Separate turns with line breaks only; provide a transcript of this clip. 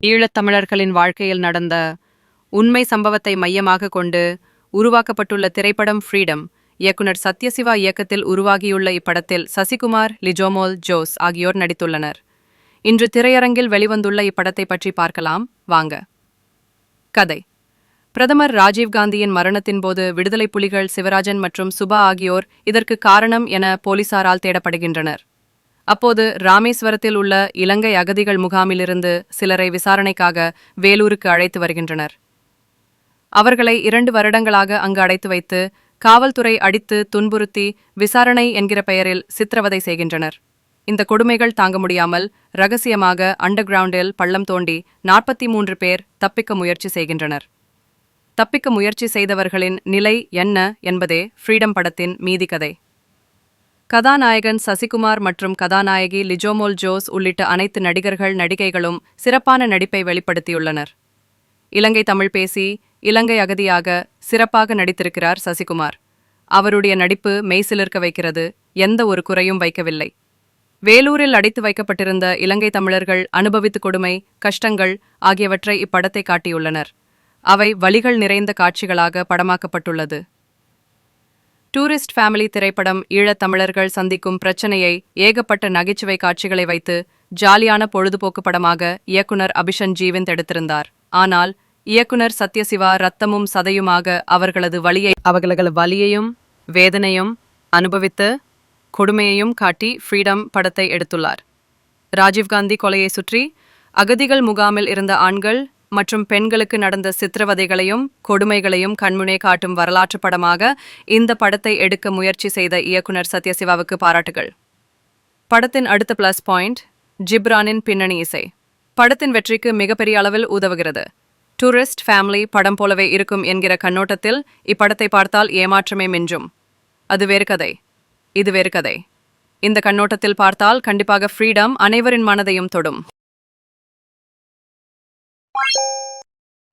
ஈழத்தமிழர்களின் வாழ்க்கையில் நடந்த உண்மை சம்பவத்தை மையமாக கொண்டு உருவாக்கப்பட்டுள்ள திரைப்படம் ஃப்ரீடம் இயக்குனர் சத்யசிவா இயக்கத்தில் உருவாகியுள்ள இப்படத்தில் சசிகுமார் லிஜோமோல் ஜோஸ் ஆகியோர் நடித்துள்ளனர். இன்று திரையரங்கில் வெளிவந்துள்ள இப்படத்தை பற்றி பார்க்கலாம். வாங்க. கதை. பிரதமர் ராஜீவ்காந்தியின் மரணத்தின் போது விடுதலை புலிகள் சிவராஜன் மற்றும் சுபா ஆகியோர் இதற்கு காரணம் என போலீசாரால் தேடப்படுகின்றனர். அப்போது ராமேஸ்வரத்தில் உள்ள இலங்கை அகதிகள் முகாமிலிருந்து சிலரை விசாரணைக்காக வேலூருக்கு அழைத்து வருகின்றனர். அவர்களை இரண்டு வருடங்களாக அங்கு அடைத்து வைத்து காவல்துறை அடித்து துன்புறுத்தி விசாரணை என்கிற பெயரில் சித்திரவதை செய்கின்றனர். இந்த கொடுமைகள் தாங்க முடியாமல் ரகசியமாக அண்டர் கிரவுண்டில் பள்ளம் தோண்டி நாற்பத்தி மூன்று பேர் தப்பிக்க முயற்சி செய்கின்றனர். தப்பிக்க முயற்சி செய்தவர்களின் நிலை என்ன என்பதே ஃப்ரீடம் படத்தின் மீதி கதை. கதாநாயகன் சசிகுமார் மற்றும் கதாநாயகி லிஜோமோல் ஜோஸ் உள்ளிட்ட அனைத்து நடிகர்கள் நடிகைகளும் சிறப்பான நடிப்பை வெளிப்படுத்தியுள்ளனர். இலங்கை தமிழ் பேசி இலங்கை அகதியாக சிறப்பாக நடித்திருக்கிறார் சசிகுமார். அவருடைய நடிப்பு மெய்சிலிருக்க வைக்கிறது எந்த ஒரு குறையும் வைக்கவில்லை. வேலூரில் அடைத்து வைக்கப்பட்டிருந்த இலங்கை தமிழர்கள் அனுபவித்து கொடுமை கஷ்டங்கள் ஆகியவற்றை இப்படத்தை காட்டியுள்ளனர். அவை வழிகள் நிறைந்த காட்சிகளாக படமாக்கப்பட்டுள்ளது. டூரிஸ்ட் ஃபேமிலி திரைப்படம் ஈழத் தமிழர்கள் சந்திக்கும் பிரச்சனையை ஏகப்பட்ட நகைச்சுவை காட்சிகளை வைத்து ஜாலியான பொழுதுபோக்கு படமாக இயக்குனர் அபிஷன் ஜீவந்த் எடுத்திருந்தார். ஆனால் இயக்குனர் சத்யசிவா ரத்தமும் சதையுமாக அவர்களது வலியை அவர்களது வலியையும் வேதனையும் அனுபவித்து கொடுமையையும் காட்டி ஃப்ரீடம் படத்தை எடுத்துள்ளார். ராஜீவ்காந்தி கொலையை சுற்றி அகதிகள் முகாமில் இருந்த ஆண்கள் மற்றும் பெண்களுக்கு நடந்த சித்திரவதைகளையும் கொடுமைகளையும் கண்முனே காட்டும் வரலாற்று படமாக இந்த படத்தை எடுக்க முயற்சி செய்த இயக்குனர் சத்யசிவாவுக்கு பாராட்டுகள். படத்தின் அடுத்த பிளஸ் பாயிண்ட் ஜிப்ரானின் பின்னணி இசை. படத்தின் வெற்றிக்கு மிகப்பெரிய அளவில் உதவுகிறது. டூரிஸ்ட் ஃபேமிலி படம் போலவே இருக்கும் என்கிற கண்ணோட்டத்தில் இப்படத்தை பார்த்தால் ஏமாற்றமே மிஞ்சும். அது வேறு கதை. இது வேறு கதை. இந்த கண்ணோட்டத்தில் பார்த்தால் கண்டிப்பாக ஃப்ரீடம் அனைவரின் மனதையும் தொடும்.